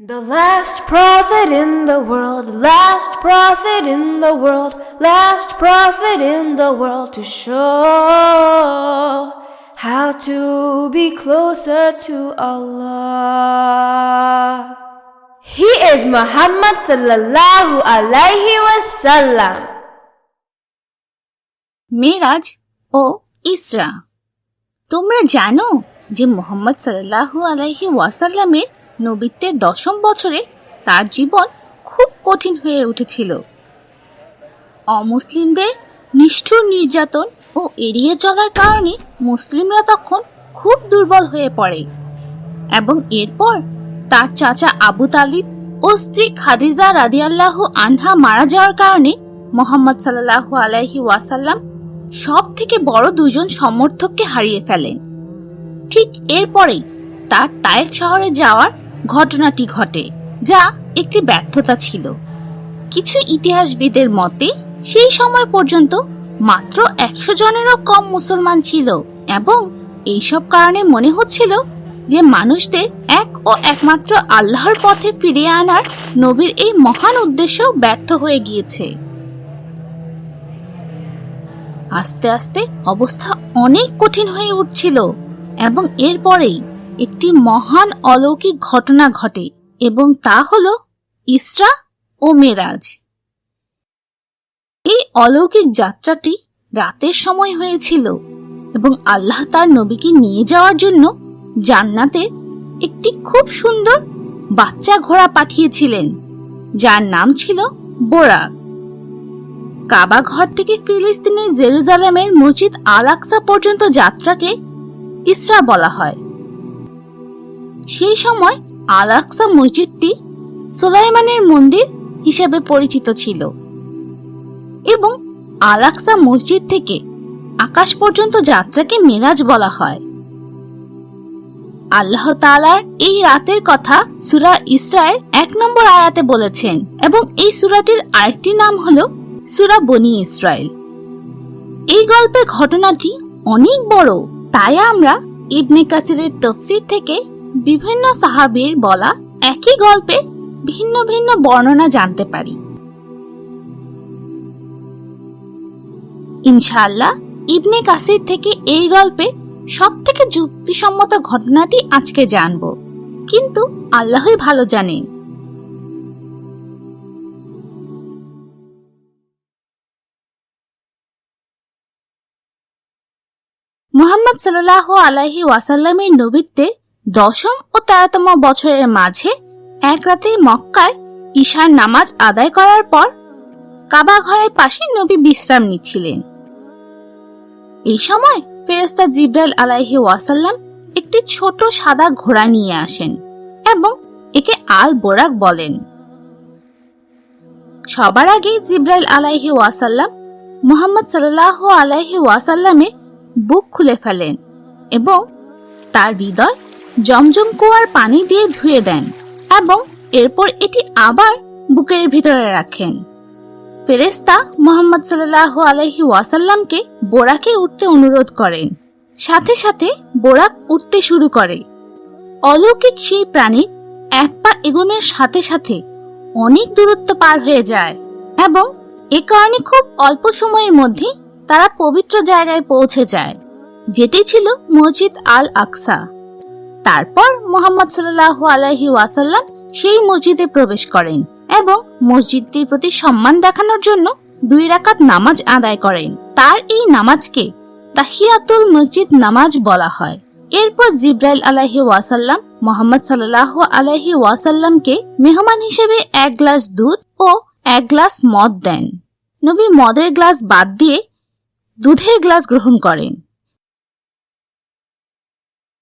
The last prophet in the world, last prophet in the world, last prophet in the world to show how to be closer to Allah. He is Muhammad sallallahu alaihi wasallam. মেরাজ ও ইসরা তোমরা জানো যে মোহাম্মদ সাল্লাল্লাহু আলাইহি ওয়াসাল্লামের নবীত্বের দশম বছরে তার জীবন খুব কঠিন হয়ে উঠেছিল। অমুসলিমদের নিষ্ঠুর নির্যাতন ও এড়িয়ে চলার কারণে মুসলিমরা তখন খুব দুর্বল হয়ে পড়ে এবং এরপর তার চাচা আবু তালিব ও স্ত্রী খাদিজা রাদিয়াল্লাহু আনহা মারা যাওয়ার কারণে মোহাম্মদ সাল্লাল্লাহু আলাইহি ওয়াসাল্লাম সব থেকে বড় দুজন সমর্থককে হারিয়ে ফেলেন। ঠিক এরপরেই তার তায়েফ শহরে যাওয়ার ঘটনাটি ঘটে, যা একটি ব্যর্থতা ছিল। কিছু ইতিহাসবিদের মতে, সেই সময় পর্যন্ত মাত্র একশো জনেরও কম মুসলমান ছিল এবং এইসব কারণে মনে হচ্ছিল যে মানুষদের এক ও একমাত্র আল্লাহর পথে ফিরিয়ে আনার নবীর এই মহান উদ্দেশ্য ব্যর্থ হয়ে গিয়েছে। আস্তে আস্তে অবস্থা অনেক কঠিন হয়ে উঠছিল এবং এরপরেই একটি মহান অলৌকিক ঘটনা ঘটে এবং তা হল ইসরা ও মেরাজ। এই অলৌকিক যাত্রাটি রাতের সময় হয়েছিল এবং আল্লাহ তার নবীকে নিয়ে যাওয়ার জন্য জান্নাতে একটি খুব সুন্দর বাচ্চা ঘোড়া পাঠিয়েছিলেন, যার নাম ছিল বোরা কাবা ঘর থেকে ফিলিস্তিনের জেরুজালেমের মসজিদ আল আকসা পর্যন্ত যাত্রাকে ইসরা বলা হয়। সেই সময় আল আকসা মসজিদটি সোলাইমানের মন্দির হিসেবে পরিচিত ছিল এবং আল আকসা মসজিদ থেকে আকাশ পর্যন্ত যাত্রাকে মেরাজ বলা হয়। আল্লাহ তালার এই রাতের কথা সুরা ইসরায়েল এক নম্বর আয়াতে বলেছেন এবং এই সুরাটির আরেকটি নাম হল সুরা বনি ইসরায়েল। এই গল্পের ঘটনাটি অনেক বড়, তাই আমরা ইবনে কাসিরের তফসির থেকে বিভিন্ন সাহাবীর বলা একই গল্পের ভিন্ন ভিন্ন বর্ণনা জানতে পারি। ইনশাআল্লাহ, ইবনে কাসির থেকে এই গল্পের সব থেকে যুক্তিসম্মত ঘটনাটি আজকে জানব। কিন্তু আল্লাহই ভালো জানেন মুহাম্মদ সাল্লাহ আলাহি ওয়াসাল্লামের নবীত্বের দশম ও তেরোতম বছরের মাঝে এক রাতে মক্কায় ঈশার নামাজ আদায় করার পর কাবা ঘরের পাশে নবী বিশ্রাম নিচ্ছিলেন। এই সময় ফেরেস্তা জিব্রাইল আলাইহি ওয়াসাল্লাম একটি ছোট সাদা ঘোড়া নিয়ে আসেন এবং একে আল বোরাক বলেন। সবার আগে জিব্রাইল আলাইহি ওয়াসাল্লাম মুহাম্মদ সাল্লাহ আলাইহি ওয়াসাল্লামের বুক খুলে ফেলেন এবং তার হৃদয় জমজম কুয়ার পানি দিয়ে ধুয়ে দেন এবং এরপর এটি আবার বুকের ভিতরে রাখেন। ফেরেস্তা মোহাম্মদ সাল্লাহ আলহি ওয়াসাল্লামকে বোরাকে উঠতে অনুরোধ করেন। সাথে সাথে বোরাক উঠতে শুরু করে। অলৌকিক সেই প্রাণী এক পা এগোনোর সাথে সাথে অনেক দূরত্ব পার হয়ে যায় এবং এ কারণে খুব অল্প সময়ের মধ্যে তারা পবিত্র জায়গায় পৌঁছে যায়, যেটি ছিল মসজিদ আল আকসা তারপর মোহাম্মদ সাল্লাহ আলাহি ওয়াসাল্লাম সেই মসজিদে প্রবেশ করেন এবং মসজিদটির প্রতি সম্মান দেখানোর জন্য দুই রাকাত নামাজ আদায় করেন। তার এই নামাজকে তাহিয়াতুল মসজিদ নামাজ বলা হয়। এরপর জিব্রাইল আলাহি ওয়াসাল্লাম মোহাম্মদ সাল্লাহ আলাহি ওয়াসাল্লামকে মেহমান হিসেবে এক গ্লাস দুধ ও এক গ্লাস মদ দেন। নবী মদের গ্লাস বাদ দিয়ে দুধের গ্লাস গ্রহণ করেন।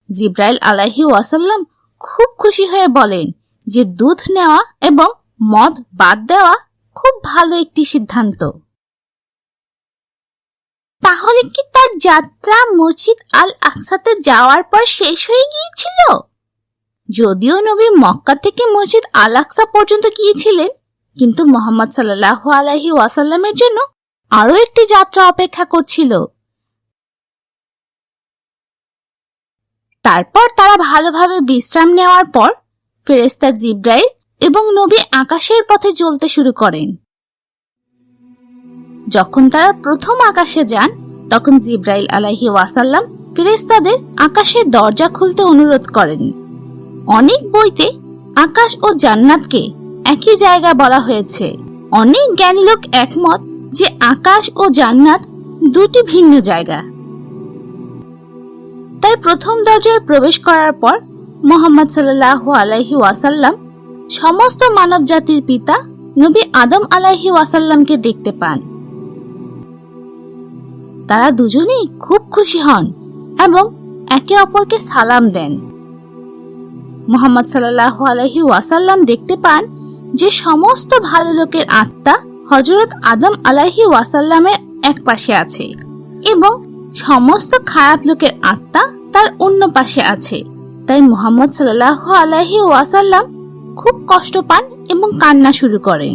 জিব্রাইল আলাহি ওয়াসাল্লাম খুব খুশি হয়ে বলেন যে দুধ নেওয়া এবং মদ বাদ দেওয়া খুব ভালো একটি সিদ্ধান্ত। তাহলে কি তার যাত্রা মসজিদ আল আকসাতে যাওয়ার পর শেষ হয়ে গিয়েছিল? যদিও নবী মক্কা থেকে মসজিদ আল আকসা পর্যন্ত গিয়েছিলেন, কিন্তু মোহাম্মদ সাল্লাহ আলাহি ওয়াসাল্লামের জন্য আরও একটি যাত্রা অপেক্ষা করছিল। তারপর তারা ভালোভাবে বিশ্রাম নেওয়ার পর ফেরেস্তা জিব্রাইল এবং নবী আকাশের পথে চলতে শুরু করেন। যখন তারা প্রথম আকাশে যান, তখন জিব্রাইল আলাইহি ওয়াসাল্লাম ফেরেস্তাদের আকাশের দরজা খুলতে অনুরোধ করেন। অনেক বইতে আকাশ ও জান্নাতকে একই জায়গা বলা হয়েছে। অনেক জ্ঞানী লোক একমত যে আকাশ ও জান্নাত দুটি ভিন্ন জায়গা। তাই প্রথম দরজায় প্রবেশ করার পর মোহাম্মদ সাল্লাহ আলাইহি ওয়াসাল্লাম সমস্ত মানব জাতির পিতা নবী আদম আলাইহি ওয়াসাল্লামকে দেখতে পান। তারা দুজনেই খুব খুশি হন এবং একে অপরকে সালাম দেন। মোহাম্মদ সাল্লাহ আলহি ওয়াসাল্লাম দেখতে পান যে সমস্ত ভালো লোকের আত্মা হজরত আদম আলাহি ওয়াসাল্লামের এক পাশে আছে এবং সমস্ত খারাপ লোকের আত্মা তার অন্য পাশে আছে। তাই মোহাম্মদ সাল্লাহ আলাহি ওয়াসাল্লাম খুব কষ্ট পান এবং কান্না শুরু করেন।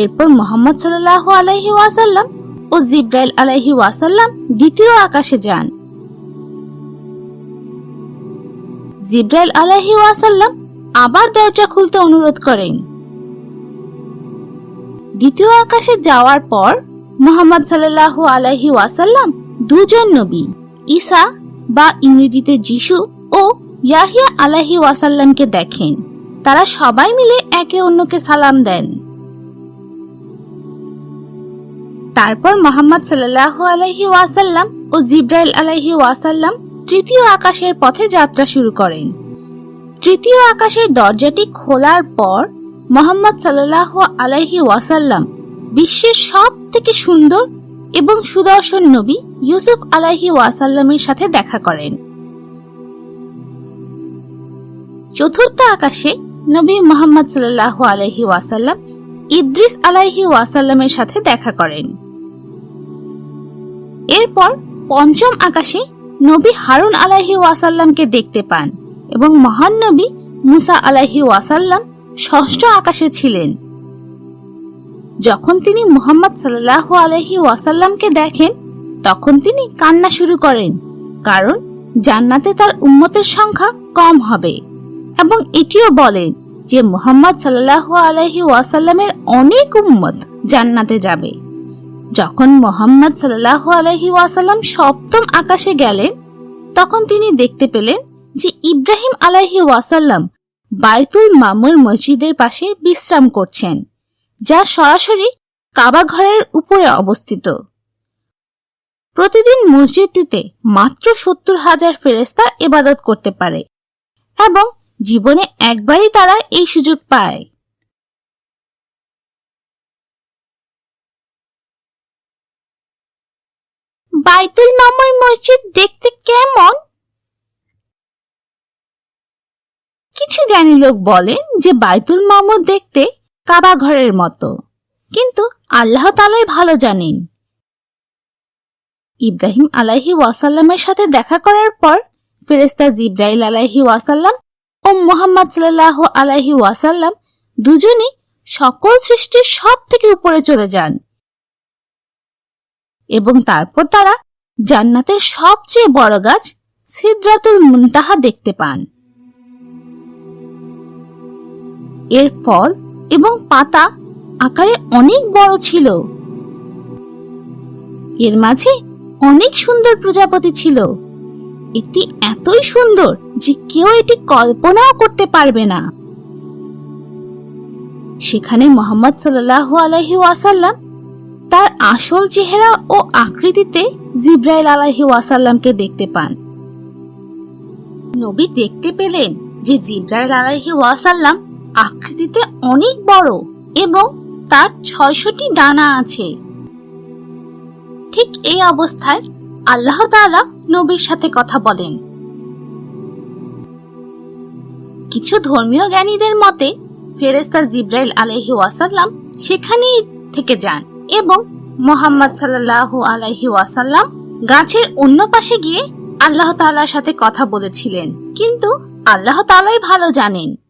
এরপর মোহাম্মদ সাল্লাহ আলাইহি ওয়াসাল্লাম ও জিব্রাইল আলাইহি ওয়াসাল্লাম দ্বিতীয় আকাশে যান। জিব্রাইল আলাইহি ওয়াসাল্লাম আবার দরজা খুলতে অনুরোধ করেন। দ্বিতীয় আকাশে যাওয়ার পর মোহাম্মদ সাল্লাহ আলাইহি ওয়াসাল্লাম দুজন নবী, ঈসা বা ইংরেজিতে যিশু ও ইয়াহিয়া আলাইহি ওয়াসাল্লামকে দেখেন। তারা সবাই মিলে একে অন্যকে সালাম দেন। তারপর মোহাম্মদ সাল্লাহ আলাইহি ওয়াসাল্লাম ও জিব্রাইল আলাইহি ওয়াসাল্লাম তৃতীয় আকাশের পথে যাত্রা শুরু করেন। তৃতীয় আকাশের দরজাটি খোলার পর মোহাম্মদ সাল্লাহ আলাইহি ওয়াসাল্লাম বিশ্বের সব থেকে সুন্দর এবং সুদর্শন নবী ইউসুফ আলাইহি ওয়াসাল্লামের সাথে দেখা করেন। চতুর্থ আকাশে নবী মোহাম্মদ সাল্লাহ আলাইহি ওয়াসাল্লাম ইদ্রিস আলাইহি ওয়াসাল্লামের সাথে দেখা করেন। এরপর পঞ্চম আকাশে নবী হারুন আলাহি ওয়াসাল্লামকে দেখতে পান এবং মহান নবী মুসা আলাহি ওয়াসাল্লাম ষষ্ঠ আকাশে ছিলেন। যখন তিনি মুহাম্মদ সাল্লাহ আলহি ওয়াসাল্লামকে দেখেন, তখন তিনি কান্না শুরু করেন, কারণ জান্নাতে তার উম্মতের সংখ্যা কম হবে। এবং এটিও বলেন যে মুহাম্মদ সাল্লাহ আলহি ওয়াসাল্লামের অনেক উম্মত জান্নাতে যাবে। যখন মোহাম্মদ সাল্লাহ আলহি ওয়াসাল্লাম সপ্তম আকাশে গেলেন, তখন তিনি দেখতে পেলেন যে ইব্রাহিম আলাহি ওয়াসাল্লাম বাইতুল মামুর মসজিদের পাশে বিশ্রাম করছেন। যা সরাসরি কাবা ঘরের উপরে অবস্থিত। প্রতিদিন মসজিদটিতে মাত্র সত্তর হাজার ফেরেস্তা ইবাদত করতে পারে এবং জীবনে একবারই তারা এই সুযোগ পায়। বাইতুল মামুর মসজিদ দেখতে কেমন? কিছু জ্ঞানী লোক বলেন যে বাইতুল মামুর দেখতে কাবা ঘরের মতো। কিন্তু আল্লাহ তালাই ভালো জানেন। ইব্রাহিম আলাহি ওয়াসাল্লামের সাথে দেখা করার পর ফেরেস্তা জিব্রাইল আলাহি ওয়াসাল্লাম ও মোহাম্মদ সাল্লাহ আলাহি ওয়াসাল্লাম দুজনই সকল সৃষ্টির সব থেকে উপরে চলে যান। এবং তারপর তারা জান্নাতের সবচেয়ে বড় গাছ সিদ্রাতুল মুনতাহা দেখতে পান। এর ফল এবং পাতা আকারে অনেক বড় ছিল। এর মাঝে অনেক সুন্দর প্রজাপতি ছিল। এটি এতই সুন্দর যে কেউ এটি কল্পনাও করতে পারবে না। সেখানে মোহাম্মদ সাল্লাহ আলহি ওয়াসাল্লাম তার আসল চেহারা ও আকৃতিতে জিব্রাইল আলাহি ওয়াসাল্লামকে দেখতে পান। নবী দেখতে পেলেন যে জিব্রাইল আলাহি ওয়াসাল্লাম আকৃতিতে অনেক বড় এবং তার ছয়শটি ডানা আছে। ঠিক এই অবস্থায় আল্লাহ তাআলা নবীর সাথে কথা বলেন। কিছু ধর্মীয় জ্ঞানীদের মতে ফেরেস্তা জিব্রাইল আলাইহি ওয়াসাল্লাম সেখানেই থেকে যান এবং মোহাম্মদ সাল্লাহ আলাইহি ওয়াসাল্লাম গাছের অন্য পাশে গিয়ে আল্লাহ তাআলার সাথে কথা বলেছিলেন। কিন্তু আল্লাহ তাআলাই ভালো জানেন।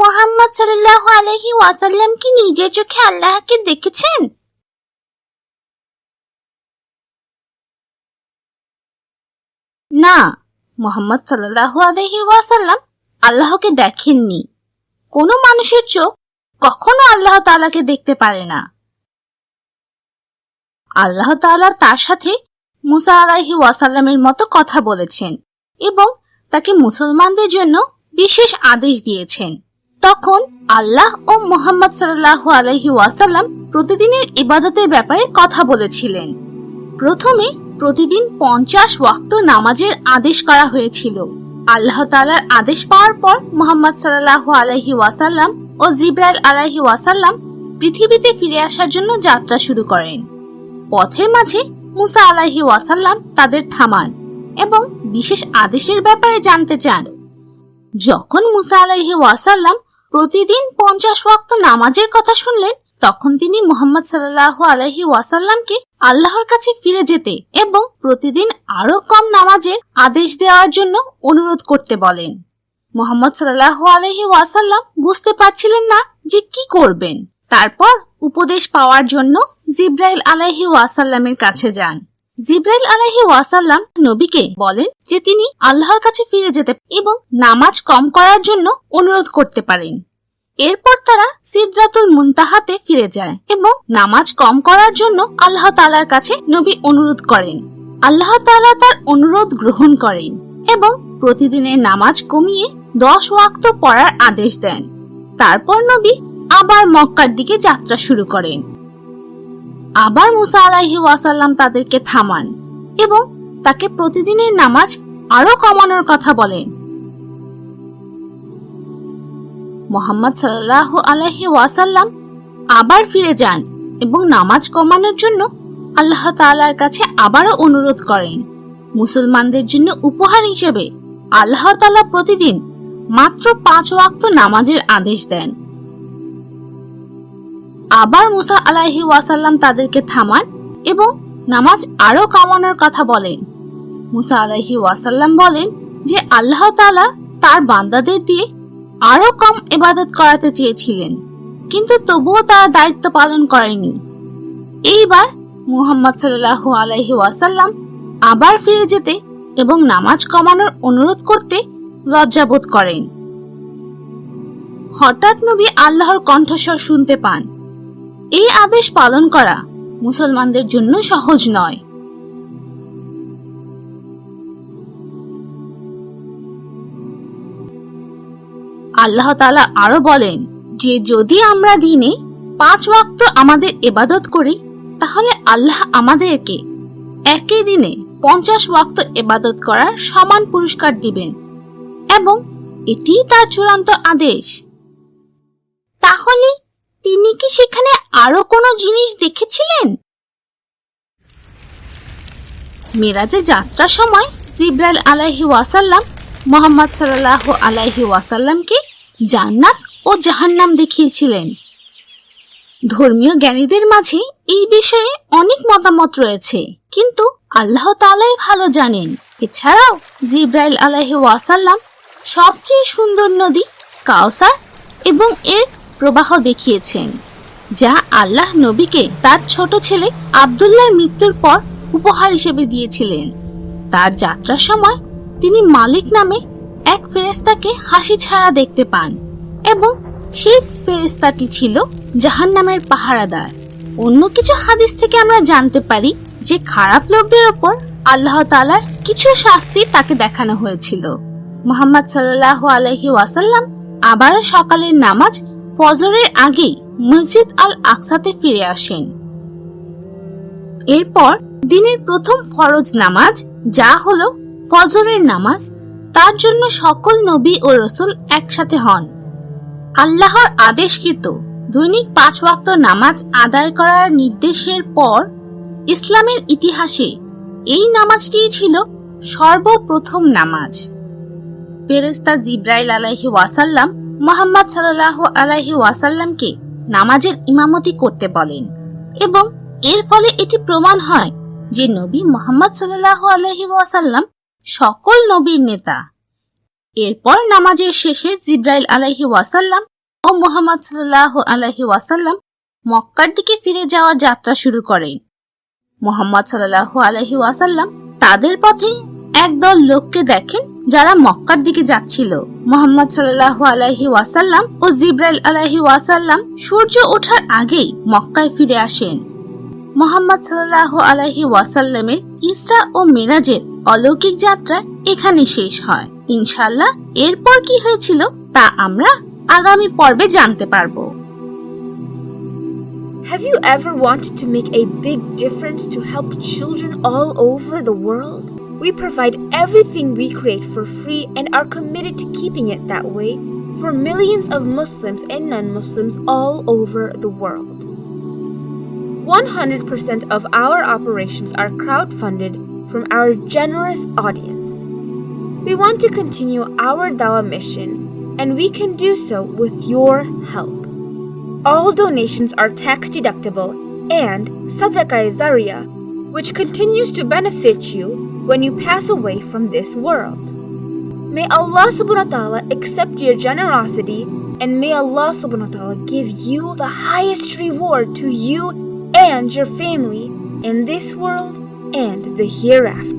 মোহাম্মদ সাল্লাহ আলাইহি ওয়াসাল্লাম কি নিজের চোখে আল্লাহকে দেখেছেন? না, মোহাম্মদ সাল্লাহ আলহি ওয়াসাল্লাম আল্লাহকে দেখেননি। কোনো মানুষের চোখ কখনো আল্লাহ তাআলাকে দেখতে পারে না। আল্লাহ তাআলা তার সাথে মুসা আলাহি ওয়াসাল্লামের মতো কথা বলেছেন এবং তাকে মুসলমানদের জন্য বিশেষ আদেশ দিয়েছেন। তখন আল্লাহ ও মোহাম্মদ সাল্লাহ আলহি ওয়াসাল্লাম প্রতিদিনের ইবাদতের ব্যাপারে কথা বলেছিলেন। প্রথমে প্রতিদিন পঞ্চাশ ওয়াক্ত নামাজের আদেশ করা হয়েছিল। আল্লাহ তালার আদেশ পাওয়ার পর মোহাম্মদ সাল্লাহ আলহি ওয়াসাল্লাম ও জিব্রাইল আলাহি ওয়াসাল্লাম পৃথিবীতে ফিরে আসার জন্য যাত্রা শুরু করেন। পথের মাঝে মুসা আলাহি ওয়াসাল্লাম তাদের থামান এবং বিশেষ আদেশের ব্যাপারে জানতে চান। যখন মুসা আলাহি ওয়াসাল্লাম প্রতিদিন পঞ্চাশ ওয়াক্ত নামাজের কথা শুনলেন, তখন তিনি মোহাম্মদ সাল্লাহ আলহি ওয়াসাল্লামকে আল্লাহর কাছে ফিরে যেতে এবং প্রতিদিন আরও কম নামাজের আদেশ দেওয়ার জন্য অনুরোধ করতে বলেন। মোহাম্মদ সাল্লাহ আলহি ওয়াসাল্লাম বুঝতে পারছিলেন না যে কি করবেন। তারপর উপদেশ পাওয়ার জন্য জিব্রাইল আলাহি ওয়াসাল্লামের কাছে যান। জিব্রাইল আলাহি ওয়াসাল্লাম নবীকে বলেন যে তিনি আল্লাহর কাছে ফিরে যেতে এবং নামাজ কম করার জন্য অনুরোধ করতে পারেন। এরপর তারা সিদ্রাতুল মুনতাহাতে ফিরে যায় এবং নামাজ কম করার জন্য আল্লাহ তালার কাছে নবী অনুরোধ করেন। আল্লাহ তালা তার অনুরোধ গ্রহণ করেন এবং প্রতিদিনের নামাজ কমিয়ে দশ ওয়াক্ত পড়ার আদেশ দেন। তারপর নবী আবার মক্কার দিকে যাত্রা শুরু করেন। আবার মুসা আলাহি ওয়াসাল্লাম তাদেরকে থামান এবং তাকে প্রতিদিনের নামাজ আরও কমানোর কথা বলেন। মোহাম্মদ সাল্লাহ আলাহি ওয়াসাল্লাম আবার ফিরে যান এবং নামাজ কমানোর জন্য আল্লাহ তাআলার কাছে আবারও অনুরোধ করেন। মুসলমানদের জন্য উপহার হিসেবে আল্লাহ তাআলা প্রতিদিন মাত্র পাঁচ ওয়াক্ত নামাজের আদেশ দেন। আবার মুসা আলাহি ওয়াসাল্লাম তাদেরকে থামান এবং নামাজ আরও কমানোর কথা বলেন। মুসা আলাহি ওয়াসাল্লাম বলেন যে আল্লাহ তাআলা তার বান্দাদের দিয়ে আরও কম এবাদত করাতে চেয়েছিলেন, কিন্তু তবুও তারা দায়িত্ব পালন করেনি। এইবার মুহাম্মদ সাল্লাল্লাহু আলাইহি ওয়াসাল্লাম আবার ফিরে যেতে এবং নামাজ কমানোর অনুরোধ করতে লজ্জাবোধ করেন। হঠাৎ নবী আল্লাহর কণ্ঠস্বর শুনতে পান। এই আদেশ পালন করা মুসলমানদের জন্য সহজ নয়। আল্লাহ তালা আরও বলেন, যে যদি আমরা দিনে পাঁচ ওয়াক্ত আমাদের এবাদত করি, তাহলে আল্লাহ আমাদেরকে একই দিনে পঞ্চাশ ওয়াক্ত এবাদত করার সমান পুরস্কার দিবেন এবং এটি তার চূড়ান্ত আদেশ। তাহলে তিনি কি সেখানে আরও কোনো জিনিস দেখেছিলেন? মেরাজে যাত্রার সময় জিব্রাইল আলাইহি ওয়াসাল্লাম, মোহাম্মদ সাল্লাহ আলাইহি ওয়াসাল্লামকে জান্নাত ও জাহান্নাম দেখিয়েছিলেন। ধর্মীয় জ্ঞানীদের মাঝে এই বিষয়ে অনেক মতামত রয়েছে, কিন্তু আল্লাহ তাআলাই ভালো জানেন। এছাড়াও জিব্রাইল আলাইহি ওয়াসাল্লাম সবচেয়ে সুন্দর নদী কাউসার এবং এর প্রবাহ দেখিয়েছেন। যা আল্লাহ নবীকে তার ছোট ছেলে আব্দুল্লাহর মৃত্যুর পর উপহার হিসেবে দিয়েছিলেন। তার যাত্রার সময় তিনি মালিক নামে এক ফেরেস্তাকে হাসি ছাড়া দেখতে পান এবং সেই ফেরেস্তাটি ছিল জাহান্নামের পাহারাদার। অন্য কিছু হাদিস থেকে আমরা জানতে পারি যে খারাপ লোকদের ওপর আল্লাহ তাআলার কিছু শাস্তি তাকে দেখানো হয়েছিল। মোহাম্মদ সাল্লাহ আলহি ওয়াসাল্লাম আবারও সকালের নামাজ ফজরের আগেই মসজিদ আল আকসাতে ফিরে আসেন। এরপর দিনের প্রথম ফরজ নামাজ, যা হলো ফজরের নামাজ, তার জন্য সকল নবী ও রসুল একসাথে হন। আল্লাহর আদেশকৃত দৈনিক পাঁচ ওয়াক্ত নামাজ আদায় করার নির্দেশের পর ইসলামের ইতিহাসে এই নামাজটি ছিল সর্বপ্রথম নামাজ। ফেরেস্তা জিব্রাইল আলাইহি ওয়াসাল্লাম, মোহাম্মদ সাল্লাহ আলাইহি ওয়াসাল্লামকে নামাজের ইমামতি করতে বলেন এবং এর ফলে এটি প্রমাণ হয় যে নবী মোহাম্মদ সাল্লাহ আলাইহি ওয়াসাল্লাম সকল নবীর নেতা। এরপর নামাজের শেষে জিব্রাইল আলাইহি ওয়াসাল্লাম ও মোহাম্মদ সাল্লাহ আলাইহি ওয়াসাল্লাম মক্কার দিকে ফিরে যাওয়ার যাত্রা শুরু করেন। মোহাম্মদ সাল্লাহ আলাইহি ওয়াসাল্লাম তাদের পথে একদল লোককে দেখেন যারা মক্কার দিকে যাচ্ছিল, মোহাম্মদ সাল্লাহ আলাইহি ওয়াসাল্লাম ও জিব্রাইল আলাইহি ওয়াসাল্লাম সূর্য ওঠার আগেই মক্কায় ফিরে আসেন। মোহাম্মদ সাল্লাহ আলাইহি ওয়াসাল্লামের ইসরা ও মেরাজের অলৌকিক যাত্রা এখানে শেষ হয়। ইনশাল্লাহ এরপর কি হয়েছিল তা আমরা আগামী পর্বে জানতে পারব। Have you ever wanted to make a big difference to help children all over the world? We provide everything we create for free and are committed to keeping it that way for millions of Muslims and non Muslims all over the world. 100% of our operations are crowdfunded from our generous audience. We want to continue our Dawah mission, and we can do so with your help. All donations are tax deductible and Sadaqah Zaria, which continues to benefit you when you pass away from this world. May Allah subhanahu wa ta'ala accept your generosity and may Allah subhanahu wa ta'ala give you the highest reward to you and your family in this world and the hereafter.